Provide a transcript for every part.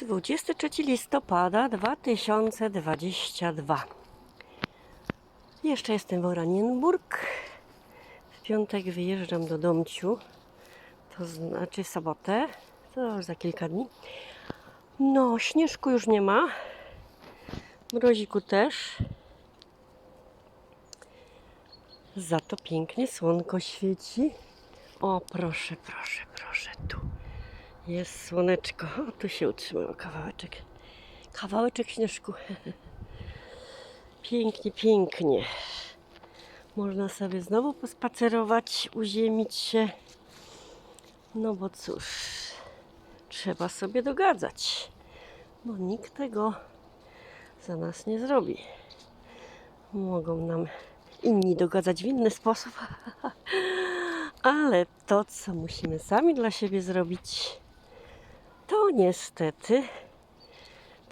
23 listopada 2022. Jeszcze jestem w Oranienburg. W piątek wyjeżdżam do Domciu. To znaczy sobotę. To już za kilka dni. No, śnieżku już nie ma. Mroziku też. Za to pięknie słonko świeci. O, proszę, proszę, proszę, tu jest słoneczko. O, tu się utrzymał kawałeczek. Kawałeczek śnieżku. Pięknie, pięknie. Można sobie znowu pospacerować, uziemić się. No bo cóż, trzeba sobie dogadzać. Bo nikt tego za nas nie zrobi. Mogą nam inni dogadzać w inny sposób. Ale to, co musimy sami dla siebie zrobić, to niestety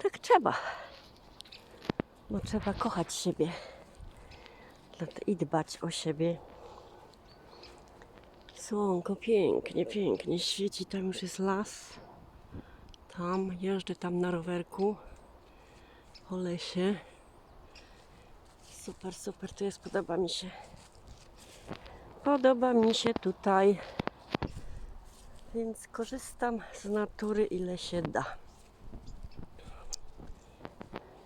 tak trzeba. Bo trzeba kochać siebie i dbać o siebie. Słonko pięknie, pięknie świeci. Tam już jest las. Tam jeżdżę tam na rowerku po lesie. Super, super, tu jest, podoba mi się. Podoba mi się tutaj, więc korzystam z natury ile się da.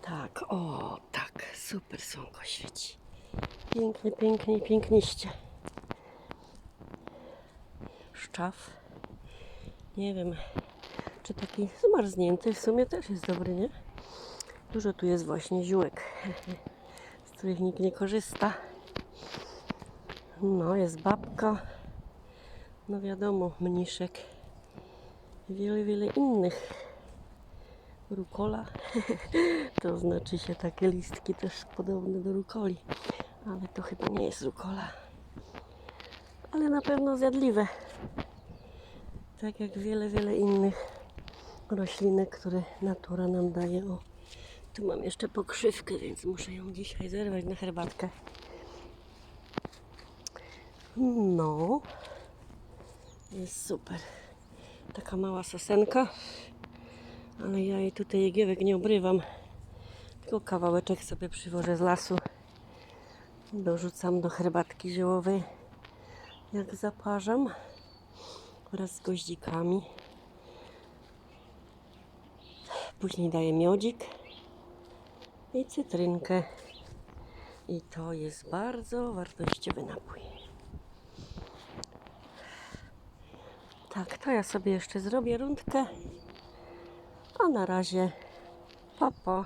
Tak, o, tak, super słonko świeci. Pięknie, pięknie, piękniście. Szczaw. Nie wiem, czy taki zmarznięty w sumie też jest dobry, nie? Dużo tu jest właśnie ziółek, z których nikt nie korzysta. No, jest babka. No wiadomo, mniszek. Wiele, wiele innych. Rukola. to znaczy się takie listki też podobne do rukoli. Ale to chyba nie jest rukola. Ale na pewno zjadliwe. Tak jak wiele, wiele innych roślinek, które natura nam daje. O, tu mam jeszcze pokrzywkę, więc muszę ją dzisiaj zerwać na herbatkę. No, jest super. Taka mała sosenka, ale ja jej tutaj jegiełek nie obrywam. Tylko kawałeczek sobie przywożę z lasu. Dorzucam do herbatki ziołowej, jak zaparzam, wraz z goździkami. Później daję miodzik i cytrynkę. I to jest bardzo wartościowy napój. Tak, to ja sobie jeszcze zrobię rundkę. A na razie, papa.